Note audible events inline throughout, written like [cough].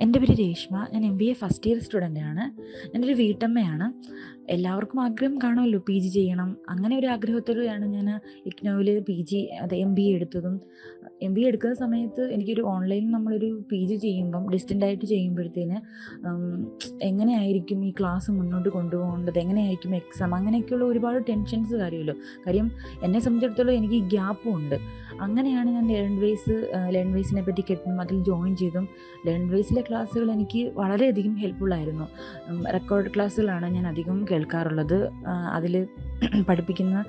എന്റെ പേര് രേഷ്മ. ഞാൻ M B A first year student ആണ്. ഒരു വീട്ടമ്മയാണ്. എല്ലാവർക്കും ആഗ്രഹം കാണുമല്ലോ പി ജി ചെയ്യണം. അങ്ങനെ ഒരു ആഗ്രഹത്തോടെയാണ് ഞാൻ ഇഗ്നോയിൽ പി ജി അത് എം ബി എ എടുത്തതും. എം ബി എ എടുക്കുന്ന സമയത്ത് എനിക്കൊരു ഓൺലൈനിൽ നമ്മളൊരു പി ജി ചെയ്യുമ്പം ഡിസ്റ്റന്റ് ആയിട്ട് ചെയ്യുമ്പോഴത്തേന് എങ്ങനെയായിരിക്കും ഈ ക്ലാസ് മുന്നോട്ട് കൊണ്ടുപോകേണ്ടത്? എങ്ങനെയായിരിക്കും എക്സാം അങ്ങനെയൊക്കെയുള്ള ഒരുപാട് ടെൻഷൻസ് കാര്യമല്ലോ. കാര്യം എന്നെ സംബന്ധിച്ചിടത്തോളം എനിക്ക് ഗ്യാപ്പും ഉണ്ട്. അങ്ങനെയാണ് ഞാൻ ലേൺ വേസ് ലേൺ വേസിനെ പറ്റി കേട്ടും അതിൽ ജോയിൻ ചെയ്തും. ലേൺ വേസിലെ ക്ലാസ്സുകൾ എനിക്ക് വളരെയധികം ആയിരുന്നു. റെക്കോർഡ് ക്ലാസ്സുകളാണ് ഞാൻ അധികം കേൾക്കാറുള്ളത്. അതിൽ [clears throat] പഠിപ്പിക്കുന്ന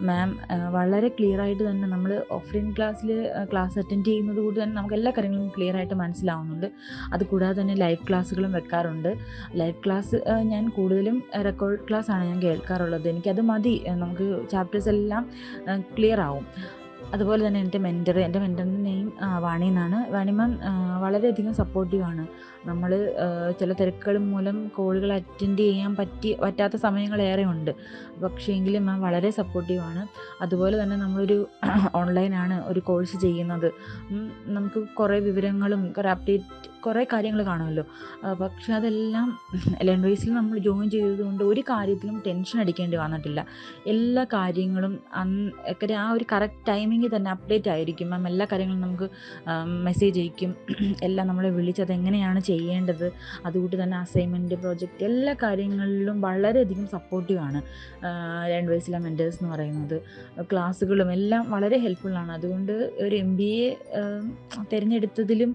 മാം വളരെ ക്ലിയർ ആയിട്ട് തന്നെ നമ്മൾ ഓഫ്ലൈൻ ക്ലാസ്സിൽ ക്ലാസ് അറ്റൻഡ് ചെയ്യുന്നത് കൂടി തന്നെ നമുക്ക് എല്ലാ കാര്യങ്ങളും ക്ലിയർ ആയിട്ട് മനസ്സിലാവുന്നുണ്ട്. അതുകൂടാതെ തന്നെ ലൈവ് ക്ലാസ്സുകളും വെക്കാറുണ്ട്. ലൈവ് ക്ലാസ് ഞാൻ കൂടുതലും റെക്കോർഡ് ക്ലാസ് ആണ് ഞാൻ കേൾക്കാറുള്ളത്. എനിക്കത് മതി. നമുക്ക് ചാപ്റ്റേഴ്സ് എല്ലാം ക്ലിയർ ആവും. അതുപോലെ തന്നെ എന്റെ മെന്റർ എന്റെ മെന്ററിന്റെ നെയിം വാണി എന്നാണ്. വാണി മാം വളരെയധികം സപ്പോർട്ടീവാണ് നമ്മൾ ചില തിരക്കുകൾ മൂലം കോളുകൾ അറ്റൻഡ് ചെയ്യാൻ പറ്റി പറ്റാത്ത സമയങ്ങളേറെ ഉണ്ട്. പക്ഷേ എങ്കിലും മാം വളരെ സപ്പോർട്ടീവാണ് അതുപോലെ തന്നെ നമ്മളൊരു [clears throat] ഓൺലൈനാണ് ഒരു കോഴ്സ് ചെയ്യുന്നത്. നമുക്ക് കുറേ വിവരങ്ങളും കുറേ അപ്ഡേറ്റ് കുറേ കാര്യങ്ങൾ കാണുമല്ലോ. പക്ഷെ അതെല്ലാം [laughs] ലേൺ വേസിൽ നമ്മൾ ജോയിൻ ചെയ്തതുകൊണ്ട് ഒരു കാര്യത്തിലും ടെൻഷൻ അടിക്കേണ്ടി വന്നിട്ടില്ല. എല്ലാ കാര്യങ്ങളും അന്ന് ആ ഒരു കറക്റ്റ് ടൈമിങ്ങിൽ തന്നെ അപ്ഡേറ്റ് ആയിരിക്കും. മാം എല്ലാ കാര്യങ്ങളും നമുക്ക് മെസ്സേജ് അയക്കും. [clears throat] എല്ലാം നമ്മളെ വിളിച്ചത് എങ്ങനെയാണ് ചെയ്യേണ്ടത്? അതുകൂട്ട് തന്നെ അസൈൻമെന്റ് പ്രോജക്റ്റ് എല്ലാ കാര്യങ്ങളിലും വളരെയധികം സപ്പോർട്ടീവാണ് ലേൺ വേസിലെ മെന്റേഴ്സ് എന്ന് പറയുന്നത്. ക്ലാസ്സുകളും എല്ലാം വളരെ ഹെൽപ്ഫുള്ളാണ് അതുകൊണ്ട് ഒരു എം ബി എ തിരഞ്ഞെടുത്തതിലും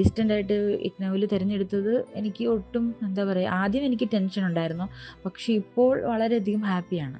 ഡിസ്റ്റന്റ് ആയിട്ട് ഇഗ്നോവിൽ തിരഞ്ഞെടുത്തത് എനിക്ക് ഒട്ടും എന്താ പറയുക ആദ്യം എനിക്ക് ടെൻഷൻ ഉണ്ടായിരുന്നു പക്ഷേ ഇപ്പോൾ വളരെയധികം ഹാപ്പിയാണ്.